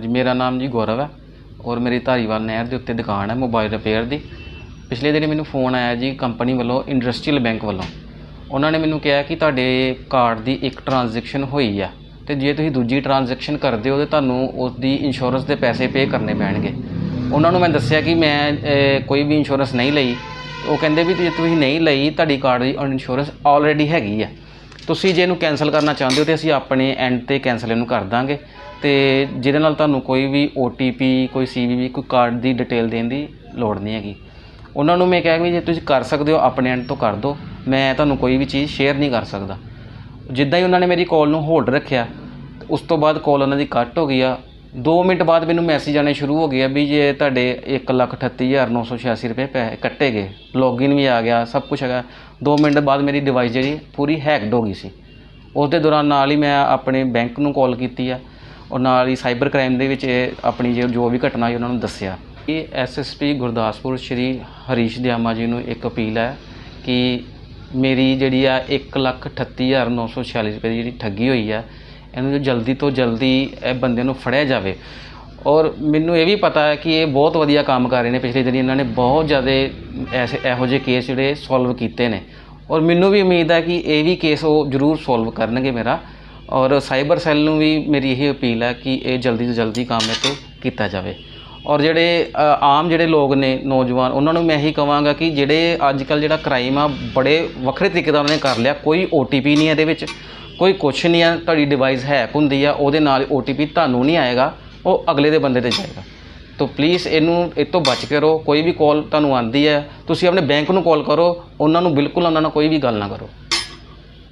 ਜੀ, ਮੇਰਾ ਨਾਮ ਜੀ ਗੌਰਵ ਹੈ ਔਰ ਮੇਰੀ ਧਾਰੀਵਾਲ ਨਹਿਰ ਦੇ ਉੱਤੇ ਦੁਕਾਨ ਹੈ ਮੋਬਾਈਲ ਰਿਪੇਅਰ ਦੀ। ਪਿਛਲੇ ਦਿਨ ਮੈਨੂੰ ਫੋਨ ਆਇਆ ਜੀ ਕੰਪਨੀ ਵੱਲੋਂ, ਇੰਡਸਟਰੀਅਲ ਬੈਂਕ ਵੱਲੋਂ। ਉਹਨਾਂ ਨੇ ਮੈਨੂੰ ਕਿਹਾ ਕਿ ਤੁਹਾਡੇ ਕਾਰਡ ਦੀ ਇੱਕ ਟ੍ਰਾਂਜੈਕਸ਼ਨ ਹੋਈ ਆ ਤੇ ਜੇ ਤੁਸੀਂ ਦੂਜੀ ਟ੍ਰਾਂਜੈਕਸ਼ਨ ਕਰਦੇ ਹੋ ਤੇ ਤੁਹਾਨੂੰ ਉਸ ਦੀ ਇੰਸ਼ੋਰੈਂਸ ਦੇ ਪੈਸੇ ਪੇ ਕਰਨੇ ਪੈਣਗੇ। ਉਹਨਾਂ ਨੂੰ ਮੈਂ ਦੱਸਿਆ ਕਿ ਮੈਂ ਕੋਈ ਵੀ ਇੰਸ਼ੋਰੈਂਸ ਨਹੀਂ ਲਈ। ਉਹ ਕਹਿੰਦੇ ਵੀ ਜੇ ਤੁਸੀਂ ਨਹੀਂ ਲਈ, ਤੁਹਾਡੀ ਕਾਰਡ ਦੀ ਇੰਸ਼ੋਰੈਂਸ ਆਲਰੇਡੀ ਹੈਗੀ ਆ। ਤੁਸੀਂ ਜੇ ਇਹਨੂੰ ਕੈਨਸਲ ਕਰਨਾ ਚਾਹੁੰਦੇ ਹੋ ਤੇ ਅਸੀਂ ਆਪਣੇ ਐਂਡ ਤੇ ਕੈਨਸਲ ਇਹਨੂੰ ਕਰ ਦਾਂਗੇ। ਤੇ ਜਿਹਦੇ ਨਾਲ ਤੁਹਾਨੂੰ ਕੋਈ ਵੀ OTP ਕੋਈ CVV ਕੋਈ ਕਾਰਡ ਦੀ ਡਿਟੇਲ ਦੇਣ ਦੀ ਲੋੜ ਨਹੀਂ ਹੈਗੀ। ਉਹਨਾਂ ਨੂੰ ਮੈਂ ਕਿਹਾ ਵੀ ਜੇ ਤੁਸੀਂ ਕਰ ਸਕਦੇ ਹੋ, ਆਪਣੇ ਐਂਡ ਤੋਂ ਕਰ ਦਿਓ। ਮੈਂ ਤੁਹਾਨੂੰ ਕੋਈ ਵੀ ਚੀਜ਼ ਸ਼ੇਅਰ ਨਹੀਂ ਕਰ ਸਕਦਾ। ਜਿੱਦਾਂ ਹੀ ਉਹਨਾਂ ਨੇ ਮੇਰੀ ਕਾਲ ਨੂੰ ਹੋਲਡ ਰੱਖਿਆ ਤੇ ਉਸ ਤੋਂ ਬਾਅਦ ਕਾਲ ਉਹਨਾਂ ਦੀ ਕੱਟ ਹੋ ਗਈ ਆ। 2 ਮਿੰਟ ਬਾਅਦ ਮੈਨੂੰ ਮੈਸੇਜ ਆਣੇ ਸ਼ੁਰੂ ਹੋ ਗਏ ਆ ਵੀ ਜੇ ਤੁਹਾਡੇ 138986 ਰੁਪਏ ਪੈਸੇ ਕੱਟੇ ਗਏ ਲੌਗਇਨ ਵੀ ਆ ਗਿਆ, ਸਭ ਕੁਝ ਹੈਗਾ। 2 ਮਿੰਟ ਬਾਅਦ ਮੇਰੀ ਡਿਵਾਈਸ ਜਿਹੜੀ ਪੂਰੀ ਹੈਕਡ ਹੋ ਗਈ ਸੀ। ਉਸ ਦੇ ਦੌਰਾਨ ਨਾਲ ਹੀ ਮੈਂ ਆਪਣੇ ਬੈਂਕ ਨੂੰ ਕਾਲ ਕੀਤੀ ਆ। ਔਰ ਨਾਲ ਹੀ ਸਾਈਬਰ ਕ੍ਰਾਈਮ ਦੇ ਵਿੱਚ ਇਹ ਆਪਣੀ ਜੋ ਜੋ ਵੀ ਘਟਨਾ ਹੋਈ ਉਹਨਾਂ ਨੂੰ ਦੱਸਿਆ। ਇਹ ਐਸਐਸਪੀ ਗੁਰਦਾਸਪੁਰ ਸ਼੍ਰੀ ਹਰੀਸ਼ ਦਿਆਮਾ ਜੀ ਨੂੰ ਇੱਕ ਅਪੀਲ ਹੈ ਕਿ ਮੇਰੀ ਜਿਹੜੀ ਆ 138946 ਰੁਪਏ ਦੀ ਜਿਹੜੀ ਠੱਗੀ ਹੋਈ ਆ ਇਹਨੂੰ ਜਲਦੀ ਤੋਂ ਜਲਦੀ ਇਹ ਬੰਦੇ ਨੂੰ ਫੜਿਆ ਜਾਵੇ। ਔਰ ਮੈਨੂੰ ਇਹ ਵੀ ਪਤਾ ਹੈ ਕਿ ਇਹ ਬਹੁਤ ਵਧੀਆ ਕੰਮ ਕਰ ਰਹੇ ਨੇ ਪਿਛਲੇ ਦਿਨੀ। ਇਹਨਾਂ ਨੇ ਬਹੁਤ ਜ਼ਿਆਦਾ ਐਸੇ ਇਹੋ ਜਿਹੇ ਕੇਸ ਜਿਹੜੇ ਸੋਲਵ ਕੀਤੇ ਨੇ। ਔਰ ਮੈਨੂੰ ਵੀ ਉਮੀਦ ਹੈ ਕਿ ਇਹ ਵੀ ਕੇਸ ਉਹ ਜ਼ਰੂਰ ਸੋਲਵ ਕਰਨਗੇ ਮੇਰਾ। ਔਰ ਸਾਈਬਰ ਸੈੱਲ ਨੂੰ ਵੀ ਮੇਰੀ ਇਹ ਅਪੀਲ ਹੈ ਕਿ ਇਹ ਜਲਦੀ ਤੋਂ ਜਲਦੀ ਕੰਮ ਇਹ ਤੋਂ ਕੀਤਾ ਜਾਵੇ। ਔਰ ਜਿਹੜੇ ਆਮ ਜਿਹੜੇ ਲੋਕ ਨੇ, ਨੌਜਵਾਨ, ਉਹਨਾਂ ਨੂੰ ਮੈਂ ਇਹੀ ਕਹਾਂਗਾ ਕਿ ਜਿਹੜੇ ਅੱਜ ਕੱਲ ਜਿਹੜਾ ਕ੍ਰਾਈਮ ਆ, ਬੜੇ ਵੱਖਰੇ ਤਰੀਕੇ ਦਾ ਉਹਨਾਂ ਨੇ ਕਰ ਲਿਆ। ਕੋਈ OTP ਨਹੀਂ ਇਹਦੇ ਵਿੱਚ। ਕੋਈ ਕੁਛ ਨਹੀਂ ਆ, ਤੁਹਾਡੀ ਡਿਵਾਈਸ ਹੈਕ ਹੁੰਦੀ ਆ, ਉਹਦੇ ਨਾਲ OTP ਤੁਹਾਨੂੰ ਨਹੀਂ ਆਏਗਾ, ਉਹ ਅਗਲੇ ਦੇ ਬੰਦੇ ਤੇ ਜਾਏਗਾ। ਤੋ ਪਲੀਜ਼ ਇਹਨੂੰ, ਇਹ ਤੋਂ ਬਚ ਕੇ ਰਹੋ, ਕੋਈ ਵੀ ਕਾਲ ਤੁਹਾਨੂੰ ਆਂਦੀ ਹੈ, ਤੁਸੀਂ ਆਪਣੇ ਬੈਂਕ ਨੂੰ ਕਾਲ ਕਰੋ, ਉਹਨਾਂ ਨੂੰ ਬਿਲਕੁਲ ਉਹਨਾਂ ਨਾਲ ਕੋਈ ਵੀ ਗੱਲ ਨਾ ਕਰੋ।